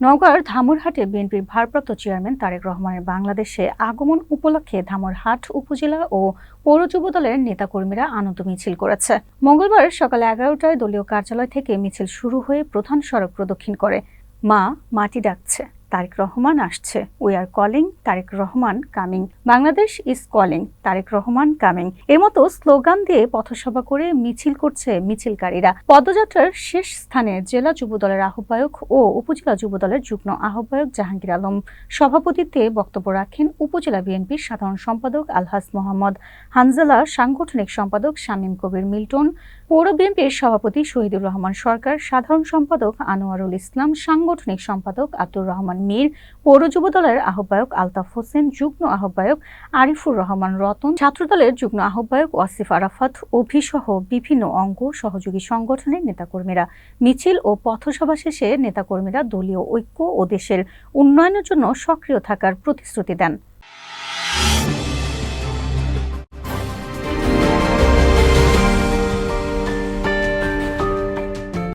নওগাঁর ধামুরহাটে বিএনপির ভারপ্রাপ্ত চেয়ারম্যান তারেক রহমানের বাংলাদেশে আগমন উপলক্ষে ধামুরহাট উপজেলা ও পৌর যুব দলের নেতাকর্মীরা আনন্দ মিছিল করেছে। মঙ্গলবার সকাল এগারোটায় দলীয় কার্যালয় থেকে মিছিল শুরু হয়ে প্রধান সড়ক প্রদক্ষিণ করে। মা মাটি ডাকছে। তারেক রহমান আসছে। We are calling Tarique Rahman coming Bangladesh is calling Tarique Rahman coming এর মতো স্লোগান দিয়ে পথসভা করে মিছিল করছে মিছিলকারীরা। পদযাত্রার শেষ স্থানে জেলা যুবদলের আহ্বায়ক ও উপজেলা যুবদলের যুগ্ম আহ্বায়ক জাহাঙ্গীর আলম। সভাপতিত্বে বক্তব্য রাখেন উপজেলা বিএনপির সাধারণ সম্পাদক আলহাজ মোহাম্মদ হানজালা, সাংগঠনিক সম্পাদক শামীম কবির মিল্টন, পৌর বিএনপির সভাপতি শহীদুর রহমান সরকার, সাধারণ সম্পাদক আনোয়ারুল ইসলাম, সাংগঠনিক সম্পাদক আব্দুর রহমান মীর পৌর যুব দলের আহ্বায়ক আলতাফ হোসেন, যুগ্ম আহ্বায়ক আরিফুর রহমান রতন, ছাত্রদলের যুগ্ম আহ্বায়ক ওয়াসিফ আরাফাত অভিসহ বিভিন্ন অঙ্গ সহযোগী সংগঠনের নেতাকর্মীরা। মিছিল ও পথসভা শেষে নেতাকর্মীরা দলীয় ঐক্য ও দেশের উন্নয়নের জন্য সক্রিয় থাকার প্রতিশ্রুতি দেন।